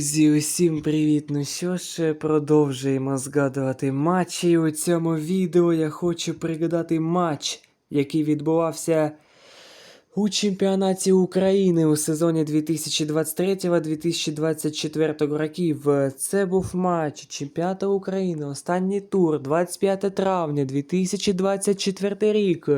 Друзі, усім привіт! Ну що ж, продовжуємо згадувати матчі. У цьому відео я хочу пригадати матч, який відбувався у чемпіонаті України у сезоні 2023-2024 років. Це був матч чемпіонату України, останній тур, 25 травня 2024 рік.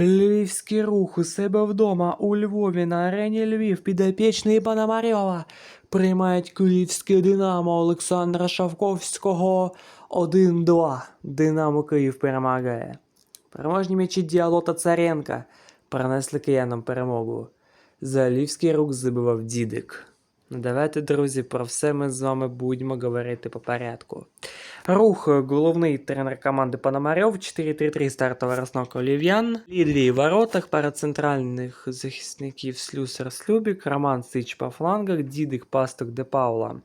Львівський рух у себе вдома у Львові на арені Львів підопічний Пономарьова приймають київське Динамо Олександра Шавковського 1-2. Динамо Київ перемагає. Переможні м'ячі Діало та Царенка принесли киянам перемогу. За львівський рук забивав дідик. Ну, давайте, друзі, про все ми з вами будемо говорити по порядку. Рух, головний тренер команди Пономарьов, 4-3-3 стартова розновка Олів'ян. Лідві в воротах, пара центральних захисників Слюсар Слюбік, Роман Сич по флангах, Дідик, Пасток де Паула.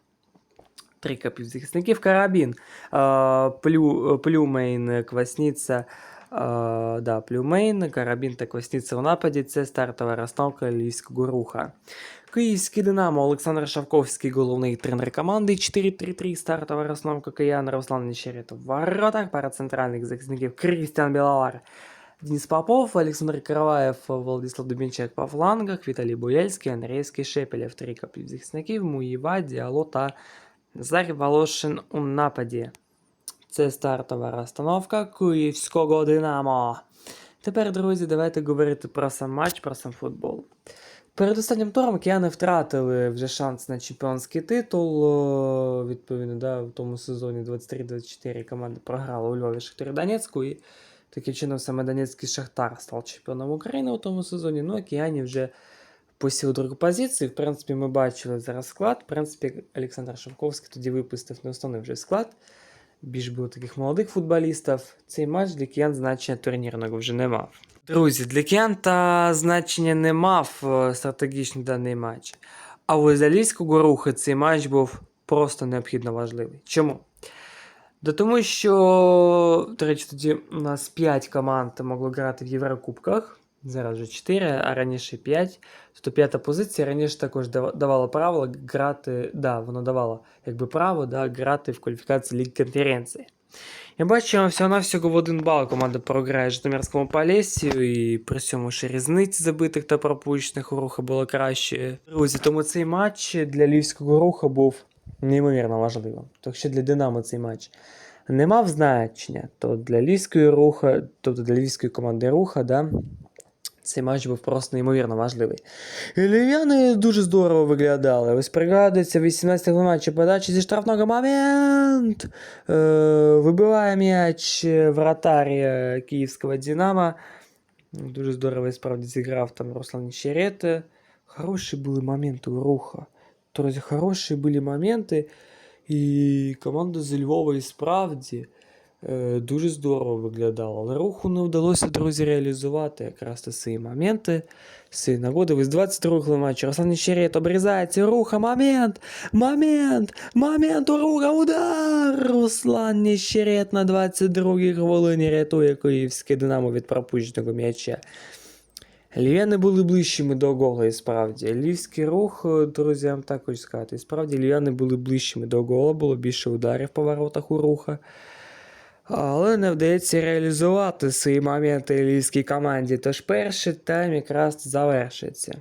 Трійка півзахисників, Карабін, е, Плю, Плюмейн, Квасниця, е, да, Плюмейн, Карабін та Квасниця у нападі. Це стартова розстановка Львівського руха. Київський Динамо Олександр Шавковський, головний тренер команди. 4-3-3 стартова розстановка Киян Руслан Нещеретов в воротах. Пара центральних захисників Крістіан Білавар. Денис Попов, Олександр Караваєв, Владислав Дубінчак по флангах, Віталій Бояльський, Андрійський Шепелєв, трійка півзахисників, Муєва, Діало та Назар Волошин у нападі. Це стартова розстановка Київського Динамо. Тепер, друзі, давайте говорити про сам матч, про сам футбол. Перед останнім туром кияни втратили вже шанс на чемпіонський титул. Відповідно, да, в тому сезоні 23-24 команда програла у Львові Шахтарю Донецьку. І таким чином саме Донецький Шахтар став чемпіоном України у тому сезоні. Ну, а кияні вже посіли другу позицію. В принципі, ми бачили зараз склад. В принципі, Олександр Шовковський тоді випустив не основний вже склад. Більш було таких молодих футболістів. Цей матч для киян значення турнірного вже не мав. Друзі, для киян та значення не мав е, стратегічно даний матч. А у ізалійського руху цей матч був просто необхідно важливий. Чому? Да тому що, до речі, тоді у нас 5 команд могло грати в Єврокубках. Зараз вже 4, а раніше 5. Тобто п'ята позиція раніше також давала право грати, да, воно давало якби право да, грати в кваліфікації Ліги конференції. Я бачу, всього-навсього в один бал команда програє Житомирському Полессію, і при цьому ще різниці забитих та пропущених у руха було краще. Друзі, тому цей матч для львівського руха був неймовірно важливим. То якщо для Динамо цей матч не мав значення, то для львівської руха, тобто для львівської команди руха, да, цей матч був просто неймовірно важливий. І львів'яни дуже здорово виглядали. Ось пригадується 18 матчі подачі зі штрафного момент. Е, вибиває м'яч вратар е, київського Динамо. Дуже здорово і справді зіграв там Руслан Щерет. Хороші були моменти у руха. Друзі, хороші були моменти. І команда з Львова і справді е, Дуже здорово виглядала. Але руху не вдалося, друзі, реалізувати якраз свої моменти, свої нагоди. 22 матчу Руслан Щерет обрізається, руха, момент, момент, момент руха, удар! Руслан Нещерет на 22-й хвилині рятує київське Динамо від пропущеного м'яча. Львів'яни були ближчими до гола, і справді. Львівський рух, е, друзі, я так хочу сказати. І справді львів'яни були ближчими до гола, було більше ударів по воротах у руха. Але не вдається реалізувати свої моменти львівській команді. Тож перший тайм якраз завершиться.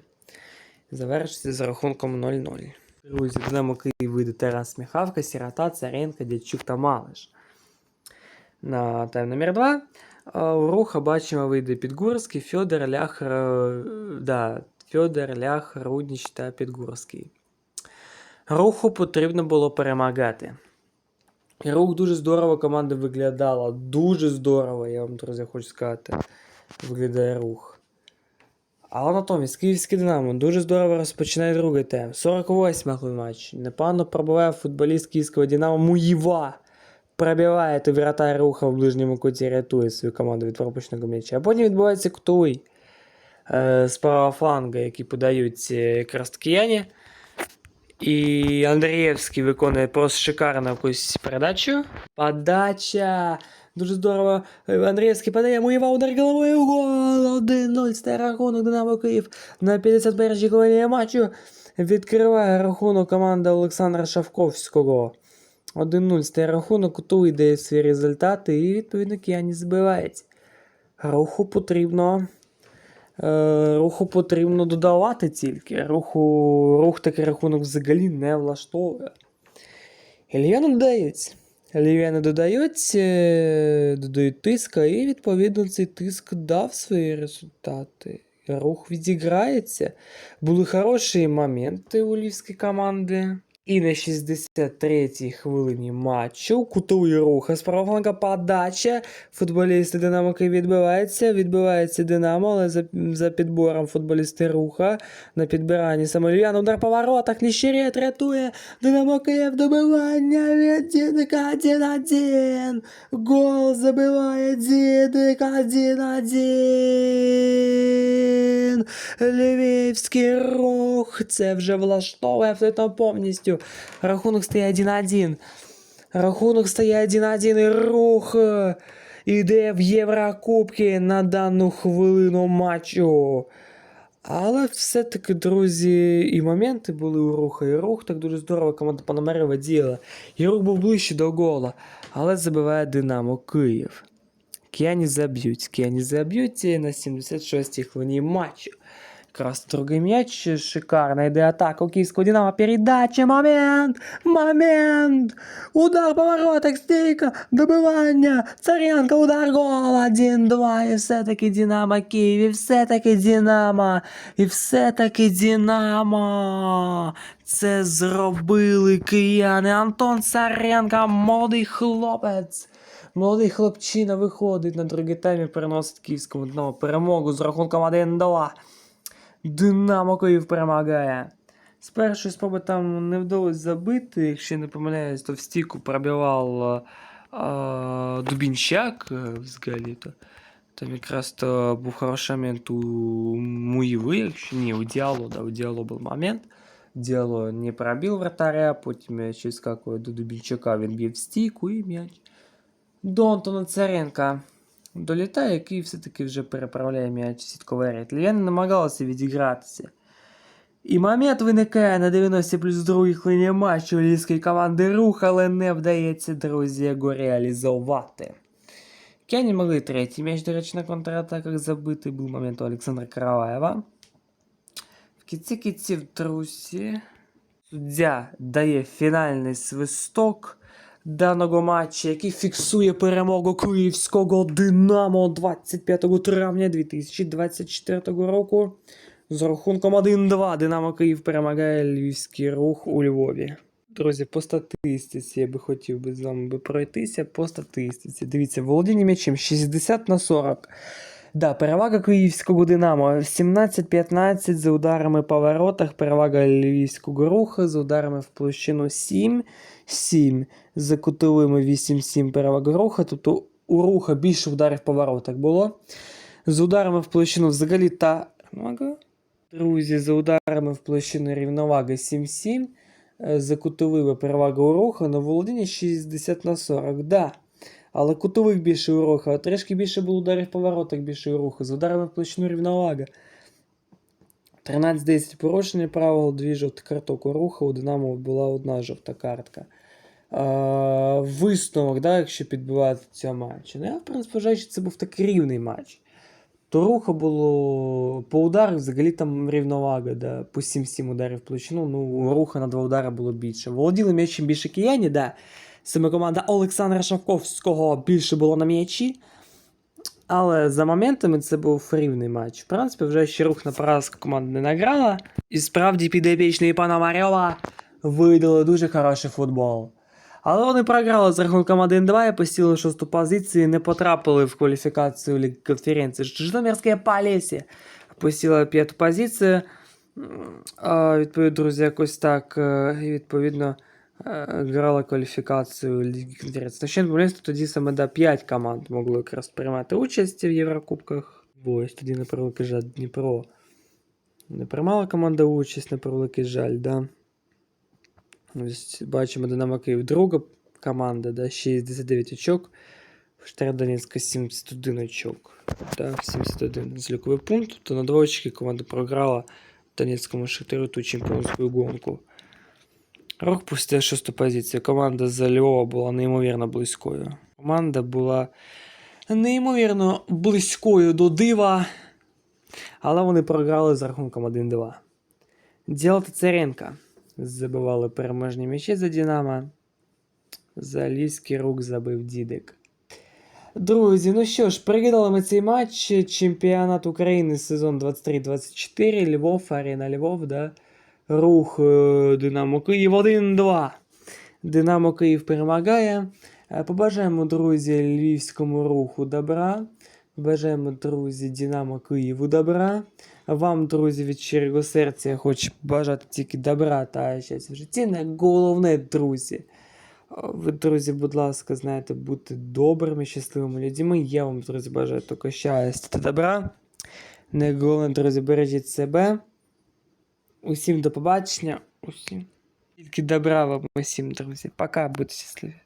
Завершиться з рахунком 0-0. Друзі, Динамо Київ вийде Тарас Міхавка, Сірота, Царенко, Дячук та Малиш. На тайм номер 2 у Руха бачимо вийде Підгурський, Фьодор, Лях, е, да, Фьодор, Лях, Рудніч та Підгурський. Руху потрібно було перемагати. Рух дуже здорово команда виглядала. Дуже здорово, я вам, друзі, хочу сказати. Виглядає рух. Але натомість Київський Динамо дуже здорово розпочинає другий тайм. 48-й матч. Непогано пробиває футболіст Київського Динамо Муєва. Пробиває то вратар руха в ближньому куті, рятує свою команду від пропущеного м'яча. А потім відбувається кутовий е, з правого фланга, який подають е, якраз кияні. І Андрієвський виконує просто шикарну якусь передачу. Подача! Дуже здорово. Андрієвський подає Муєва удар головою. Гол! 1-0 стає рахунок Динамо Київ на 51-й хвилині матчу. Відкриває рахунок команда Олександра Шавковського. 1-0 стає рахунок, Кутовий дає свої результати і відповідно Кияні збивається. Руху потрібно. Е, руху потрібно додавати тільки. Руху, рух такий рахунок взагалі не влаштовує. Львів'яни додають. Львів'яни додають, е, додають тиска, і відповідно цей тиск дав свої результати. Рух відіграється. Були хороші моменти у львівської команди. І на 63-й хвилині матчу кутовий рух з правого фланга подача. Футболісти Динамо Київ відбивається. Відбивається Динамо, але за, за підбором футболісти руха. На підбиранні Самольян. Удар по воротах. Ліщерет рятує. Динамо Київ добивання від Дідика 1-1. Гол забиває Дідик 1-1. Львівський рух. Це вже влаштовує абсолютно повністю. Рахунок стає 1-1. Рахунок стає 1-1 і рух е, іде в Єврокубки на дану хвилину матчу. Але все-таки, друзі, і моменти були у руха, і рух так дуже здорово команда Пономарєва діяла. І рух був ближче до гола, але забиває Динамо Київ. Кияні заб'ють. Кияні заб'ють на 76-й хвилині матчу. Якраз другий м'яч, шикарна йде атака у київського Динамо. Передача, момент, момент, удар по воротах, стійка, добивання, Царенко, удар, гол, 1-2, і все-таки Динамо Київ, і все-таки Динамо, і все-таки Динамо. Це зробили кияни. Антон Царенко, молодий хлопець. Молодий хлопчина виходить на другий тайм і переносить київському Динамо перемогу з рахунком 1-2. Динамо Київ перемагає. З першої спроби там не вдалося забити, якщо не помиляюсь, то в стійку пробивав а, Дубінчак е, взагалі. То. Там якраз то був хороший момент у Муїви, якщо ні, у Діало, да, у Діало був момент. Діало не пробив вратаря, потім м'яч відскакує до Дубінчака, він б'є в стійку і м'яч. До Царенка долітає, який все-таки вже переправляє м'яч в сітковий ряд. Львів'яни намагалися відігратися. І момент виникає на 90 плюс 2 хвилині матчу львівської команди рух, але не вдається, друзі, його реалізувати. Кені могли третій м'яч, до речі, на контратаках забити. Був момент у Олександра Караваєва. В кінці кінців, друзі, суддя дає фінальний свисток даного матчу, який фіксує перемогу київського Динамо 25 травня 2024 року. З рахунком 1-2 Динамо Київ перемагає львівський рух у Львові. Друзі, по статистиці я би хотів би з вами пройтися по статистиці. Дивіться, володіння м'ячем 60 на 40. Да, перевага київського Динамо 17-15 за ударами по воротах, перевага львівського руху за ударами в площину 7-7 за кутовими 8-7 перевага руха. Тобто у руха більше ударів по воротах було. З ударами в площину взагалі та. Друзі, за ударами в площину рівновага 7-7. е, За кутовими перевага у руха на володіння 60 на 40. Да. Але кутових більше у а трішки більше було ударів по воротах більше у руху, З ударами в площину рівновага. 13-10 порушення правил, дві жовті карток у руха, у Динамо була одна жовта картка. Е, висновок, да, якщо підбивати цього матчу. Ну, я, в принципі, вважаю, що це був такий рівний матч. То руха було по ударах взагалі там рівновага, да, по 7-7 ударів площину. Ну, руха на два удари було більше. Володіли м'ячем більше кияні, да. Саме команда Олександра Шавковського більше було на м'ячі. Але за моментами це був рівний матч. В принципі, вже ще рух на поразку команда не награла. І справді підопічний Пономарьова видали дуже хороший футбол. Але вони програли з рахунком 1-2 і посіли шосту позицію не потрапили в кваліфікацію Ліги конференції. Житомирське Полісся посіла п'яту позицію. Відповідно, друзі, якось так. е, І відповідно е, грала кваліфікацію Ліги конференції. Ще не тоді саме да, 5 команд могло якраз приймати участь в Єврокубках. Бо тоді, на жаль, Дніпро. Не приймала команда участь, на превеликий жаль, да. Ось бачимо Динамо Київ друга команда, да, 69 очок. Штар Донецька 71 очок. Да, 71 зліковий пункт. То на два очки команда програла Донецькому Шахтарю ту чемпіонську гонку. Рух пустив шосту позицію. Команда з Львова була неймовірно близькою. Команда була неймовірно близькою до дива, але вони програли з рахунком 1-2. Діл Царенко забивали переможні м'ячі за Динамо. За львівський рук забив Дідик. Друзі, ну що ж, пригадали ми цей матч. Чемпіонат України сезон 23-24. Львов, Арена Львов, да? Рух е, Динамо Київ 1-2. Динамо Київ перемагає. Е, Побажаємо, друзі, львівському руху добра. Бажаємо, друзі, Динамо Києву добра. Вам, друзі, від щирого серця я хочу бажати тільки добра та щастя в житті. Найголовне, друзі. Ви, друзі, будь ласка, знаєте, будьте добрими, щасливими людьми. Я вам, друзі, бажаю тільки щастя та добра. Найголовне, друзі, бережіть себе. Усім до побачення. Усім. Тільки добра вам усім, друзі. Пока, будьте щасливі.